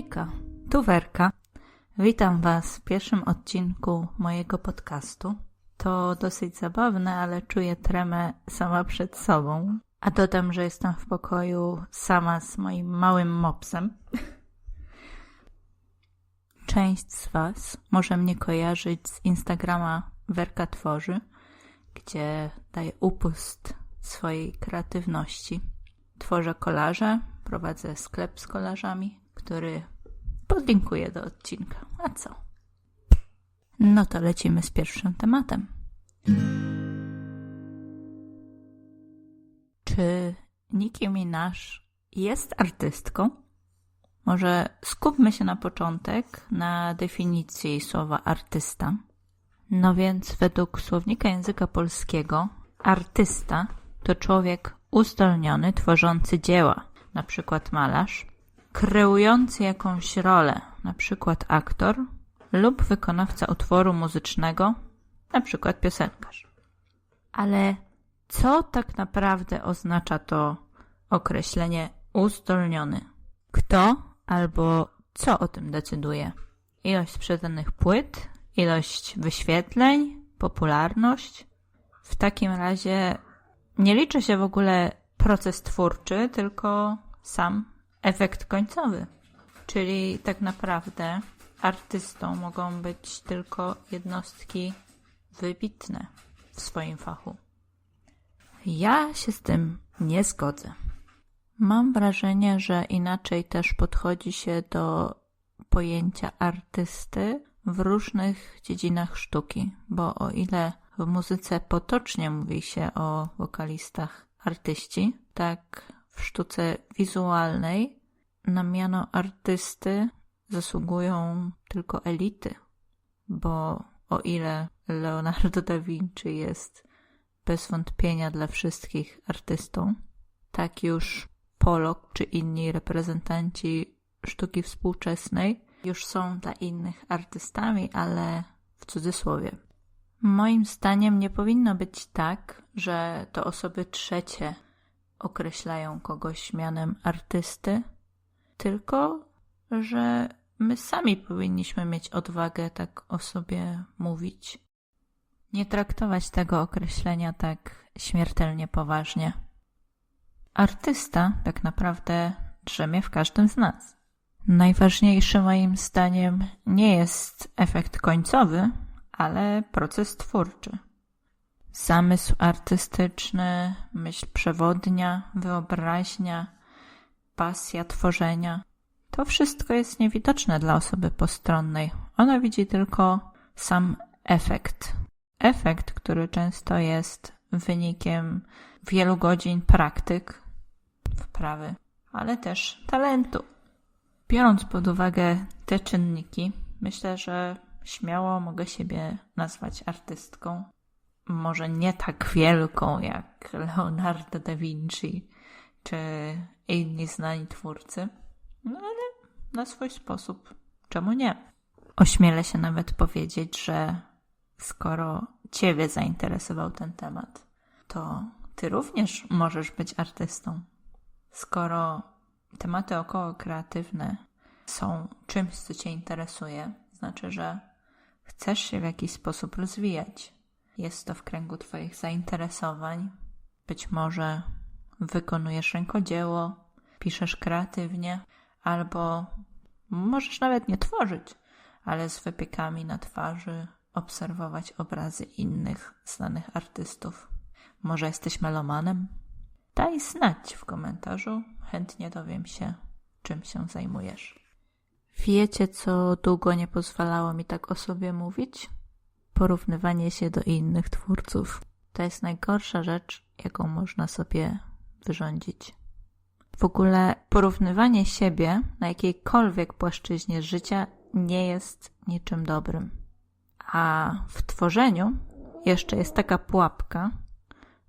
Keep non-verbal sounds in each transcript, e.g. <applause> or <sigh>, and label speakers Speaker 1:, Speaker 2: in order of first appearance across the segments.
Speaker 1: Hejka, tu Werka. Witam Was w pierwszym odcinku mojego podcastu. To dosyć zabawne, ale czuję tremę sama przed sobą. A dodam, że jestem w pokoju sama z moim małym mopsem. Część z Was może mnie kojarzyć z Instagrama Werka Tworzy, gdzie daję upust swojej kreatywności. Tworzę kolaże, prowadzę sklep z kolażami, który podlinkuję do odcinka. A co? No to lecimy z pierwszym tematem. Czy Nicki Minaj jest artystką? Może skupmy się na początek na definicji słowa artysta. No więc według słownika języka polskiego artysta to człowiek uzdolniony, tworzący dzieła, na przykład malarz, kreujący jakąś rolę, przykład aktor lub wykonawca utworu muzycznego, przykład piosenkarz. Ale co tak naprawdę oznacza to określenie uzdolniony? Kto albo co o tym decyduje? Ilość sprzedanych płyt, ilość wyświetleń, popularność? W takim razie nie liczy się w ogóle proces twórczy, tylko sam efekt końcowy. Czyli tak naprawdę artystą mogą być tylko jednostki wybitne w swoim fachu. Ja się z tym nie zgodzę. Mam wrażenie, że inaczej też podchodzi się do pojęcia artysty w różnych dziedzinach sztuki, bo o ile w muzyce potocznie mówi się o wokalistach artyści, tak w sztuce wizualnej na miano artysty zasługują tylko elity, bo o ile Leonardo da Vinci jest bez wątpienia dla wszystkich artystą, tak już Pollock czy inni reprezentanci sztuki współczesnej już są dla innych artystami, ale w cudzysłowie. Moim zdaniem nie powinno być tak, że to osoby trzecie określają kogoś mianem artysty, tylko że my sami powinniśmy mieć odwagę tak o sobie mówić. Nie traktować tego określenia tak śmiertelnie poważnie. Artysta tak naprawdę drzemie w każdym z nas. Najważniejszy moim zdaniem nie jest efekt końcowy, ale proces twórczy. Zamysł artystyczny, myśl przewodnia, wyobraźnia, pasja tworzenia. To wszystko jest niewidoczne dla osoby postronnej. Ona widzi tylko sam efekt. Efekt, który często jest wynikiem wielu godzin praktyk, wprawy, ale też talentu. Biorąc pod uwagę te czynniki, myślę, że śmiało mogę siebie nazwać artystką. Może nie tak wielką jak Leonardo da Vinci czy inni znani twórcy, no ale na swój sposób. Czemu nie? Ośmielę się nawet powiedzieć, że skoro Ciebie zainteresował ten temat, to Ty również możesz być artystą. Skoro tematy około kreatywne są czymś, co Cię interesuje, znaczy, że chcesz się w jakiś sposób rozwijać. Jest to w kręgu Twoich zainteresowań. Być może wykonujesz rękodzieło, piszesz kreatywnie, albo możesz nawet nie tworzyć, ale z wypiekami na twarzy obserwować obrazy innych znanych artystów. Może jesteś melomanem? Daj znać w komentarzu, chętnie dowiem się, czym się zajmujesz. Wiecie, co długo nie pozwalało mi tak o sobie mówić? Porównywanie się do innych twórców. To jest najgorsza rzecz, jaką można sobie wyrządzić. W ogóle porównywanie siebie na jakiejkolwiek płaszczyźnie życia nie jest niczym dobrym. A w tworzeniu jeszcze jest taka pułapka,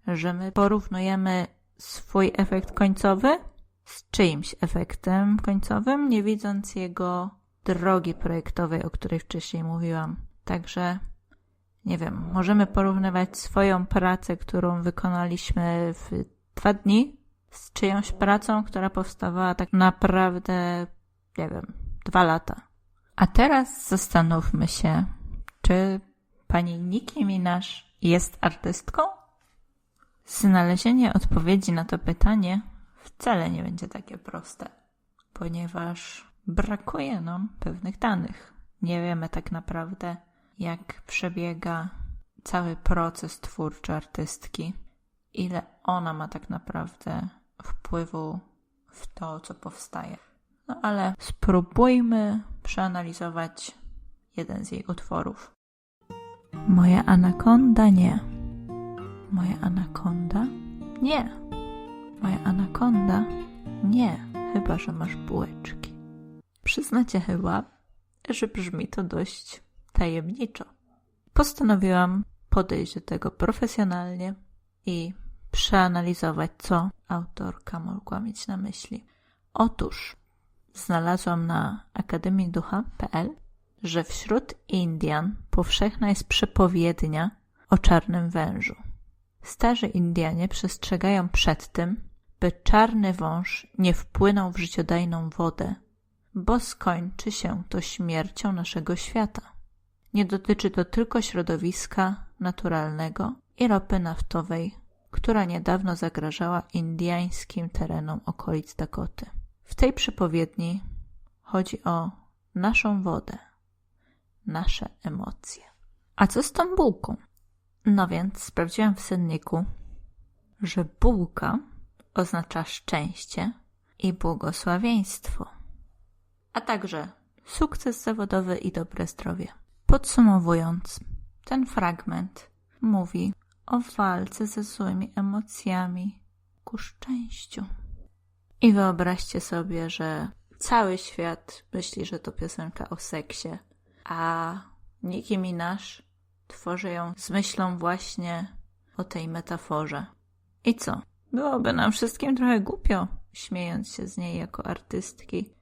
Speaker 1: że my porównujemy swój efekt końcowy z czyimś efektem końcowym, nie widząc jego drogi projektowej, o której wcześniej mówiłam. Także nie wiem, możemy porównywać swoją pracę, którą wykonaliśmy w dwa dni, z czyjąś pracą, która powstawała tak naprawdę, nie wiem, dwa lata. A teraz zastanówmy się, czy pani Nicki Minaj jest artystką? Znalezienie odpowiedzi na to pytanie wcale nie będzie takie proste, ponieważ brakuje nam pewnych danych. Nie wiemy tak naprawdę, jak przebiega cały proces twórczy artystki, ile ona ma tak naprawdę wpływu w to, co powstaje. No ale spróbujmy przeanalizować jeden z jej utworów. Moja anakonda nie. Moja anakonda? Nie. Moja anakonda? Nie, chyba że masz bułeczki. Przyznacie chyba, że brzmi to dość tajemniczo. Postanowiłam podejść do tego profesjonalnie i przeanalizować, co autorka mogła mieć na myśli. Otóż znalazłam na akademiiducha.pl, że wśród Indian powszechna jest przepowiednia o czarnym wężu. Starzy Indianie przestrzegają przed tym, by czarny wąż nie wpłynął w życiodajną wodę, bo skończy się to śmiercią naszego świata. Nie dotyczy to tylko środowiska naturalnego i ropy naftowej, która niedawno zagrażała indyjskim terenom okolic Dakoty. W tej przepowiedni chodzi o naszą wodę, nasze emocje. A co z tą bułką? No więc sprawdziłam w senniku, że bułka oznacza szczęście i błogosławieństwo, a także sukces zawodowy i dobre zdrowie. Podsumowując, ten fragment mówi o walce ze złymi emocjami ku szczęściu. I wyobraźcie sobie, że cały świat myśli, że to piosenka o seksie, a Nicki Minaj tworzy ją z myślą właśnie o tej metaforze. I co? Byłoby nam wszystkim trochę głupio, śmiejąc się z niej jako artystki.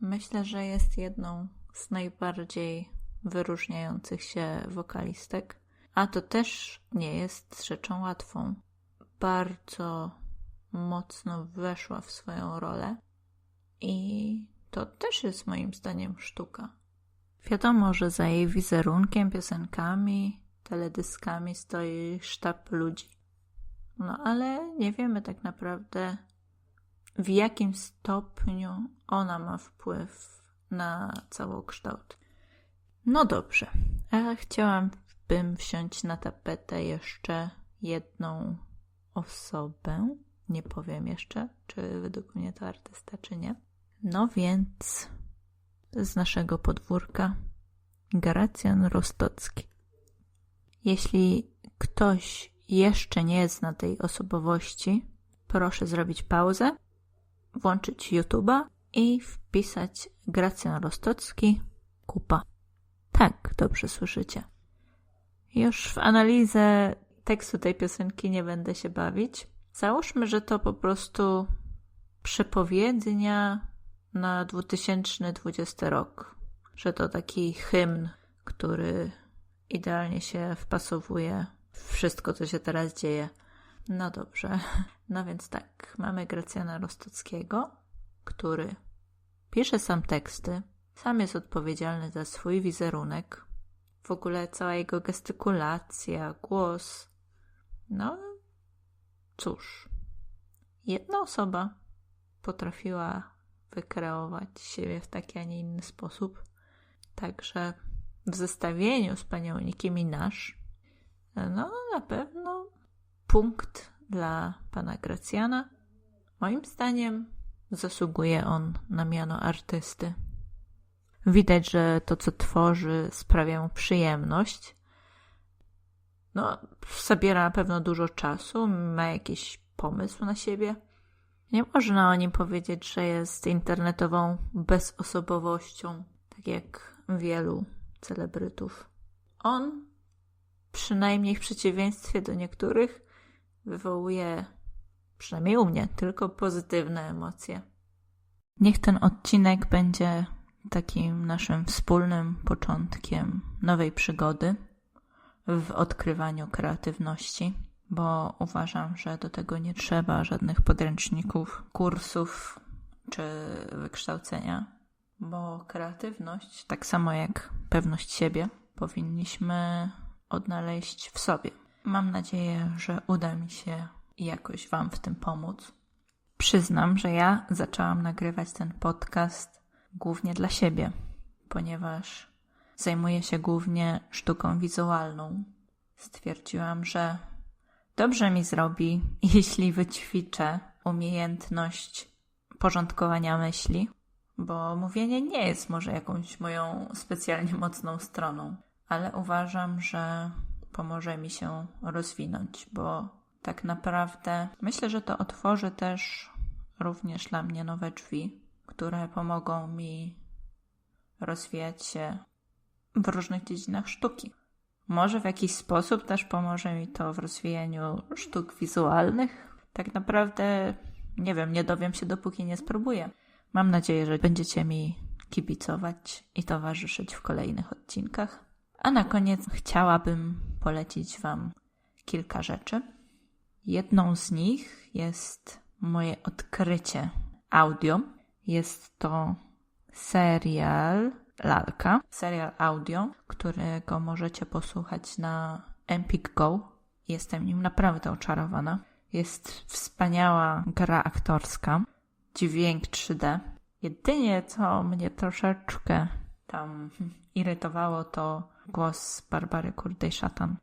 Speaker 1: Myślę, że jest jedną z najbardziej wyróżniających się wokalistek, a to też nie jest rzeczą łatwą. Bardzo mocno weszła w swoją rolę i to też jest moim zdaniem sztuka. Wiadomo, że za jej wizerunkiem, piosenkami, teledyskami stoi sztab ludzi. No ale nie wiemy tak naprawdę, w jakim stopniu ona ma wpływ na całokształt. No dobrze, a chciałabym wziąć na tapetę jeszcze jedną osobę. Nie powiem jeszcze, czy według mnie to artysta, czy nie. No więc z naszego podwórka Gracjan Rostocki. Jeśli ktoś jeszcze nie zna tej osobowości, proszę zrobić pauzę, włączyć YouTube'a i wpisać Gracjan Rostocki kupa. Tak, dobrze słyszycie. Już w analizę tekstu tej piosenki nie będę się bawić. Załóżmy, że to po prostu przepowiednia na 2020 rok. Że to taki hymn, który idealnie się wpasowuje w wszystko, co się teraz dzieje. No dobrze. No więc tak, mamy Gracjana Rostockiego, który pisze sam teksty, sam jest odpowiedzialny za swój wizerunek, w ogóle cała jego gestykulacja, głos. No, cóż, jedna osoba potrafiła wykreować siebie w taki, a nie inny sposób. Także w zestawieniu z panią Nicki Minaj, no na pewno punkt dla pana Gracjana. Moim zdaniem zasługuje on na miano artysty. Widać, że to, co tworzy, sprawia mu przyjemność. No, zabiera na pewno dużo czasu, ma jakiś pomysł na siebie. Nie można o nim powiedzieć, że jest internetową bezosobowością, tak jak wielu celebrytów. On, przynajmniej w przeciwieństwie do niektórych, wywołuje, przynajmniej u mnie, tylko pozytywne emocje. Niech ten odcinek będzie takim naszym wspólnym początkiem nowej przygody w odkrywaniu kreatywności, bo uważam, że do tego nie trzeba żadnych podręczników, kursów czy wykształcenia. bo kreatywność, tak samo jak pewność siebie, powinniśmy odnaleźć w sobie. Mam nadzieję, że uda mi się jakoś Wam w tym pomóc. Przyznam, że ja zaczęłam nagrywać ten podcast głównie dla siebie, ponieważ zajmuję się głównie sztuką wizualną. Stwierdziłam, że dobrze mi zrobi, <laughs> jeśli wyćwiczę umiejętność porządkowania myśli, bo mówienie nie jest może jakąś moją specjalnie <laughs> mocną stroną, ale uważam, że pomoże mi się rozwinąć, bo tak naprawdę myślę, że to otworzy też również dla mnie nowe drzwi, które pomogą mi rozwijać się w różnych dziedzinach sztuki. Może w jakiś sposób też pomoże mi to w rozwijaniu sztuk wizualnych. Tak naprawdę nie wiem, nie dowiem się, dopóki nie spróbuję. Mam nadzieję, że będziecie mi kibicować i towarzyszyć w kolejnych odcinkach. A na koniec chciałabym polecić Wam kilka rzeczy. Jedną z nich jest moje odkrycie audio. Jest to serial Lalka, serial audio, którego możecie posłuchać na Empik Go. Jestem nim naprawdę oczarowana. Jest wspaniała gra aktorska, dźwięk 3D. Jedynie co mnie troszeczkę tam <laughs> irytowało, to głos Barbary Kurdej-Szatan.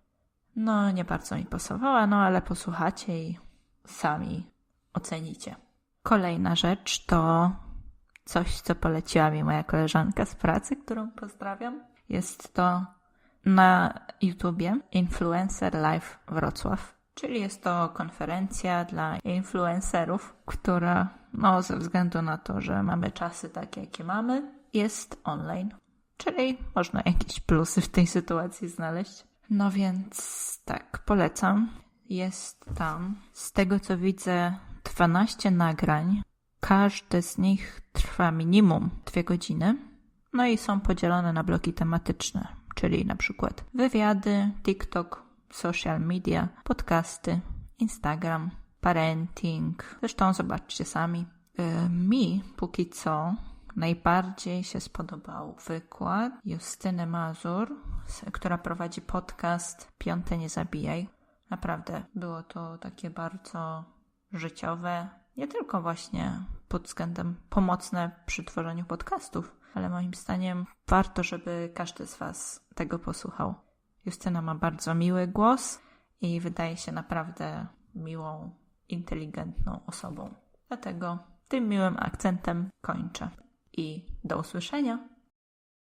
Speaker 1: No, nie bardzo mi pasowała, no ale posłuchacie i sami ocenicie. Kolejna rzecz to coś, co poleciła mi moja koleżanka z pracy, którą pozdrawiam. Jest to na YouTubie Influencer Live Wrocław. Czyli jest to konferencja dla influencerów, która, no, ze względu na to, że mamy czasy takie, jakie mamy, jest online. Czyli można jakieś plusy w tej sytuacji znaleźć. No więc tak, polecam. Jest tam, z tego co widzę, 12 nagrań. Każde z nich trwa minimum 2 godziny. No i są podzielone na bloki tematyczne, czyli na przykład wywiady, TikTok, social media, podcasty, Instagram, parenting. Zresztą zobaczcie sami. Y, mi póki co najbardziej się spodobał wykład Justyny Mazur, która prowadzi podcast Piąte Nie Zabijaj. Naprawdę było to takie bardzo życiowe, nie tylko właśnie pod względem pomocne przy tworzeniu podcastów, ale moim zdaniem warto, żeby każdy z Was tego posłuchał. Justyna ma bardzo miły głos i wydaje się naprawdę miłą, inteligentną osobą. Dlatego tym miłym akcentem kończę. I do usłyszenia!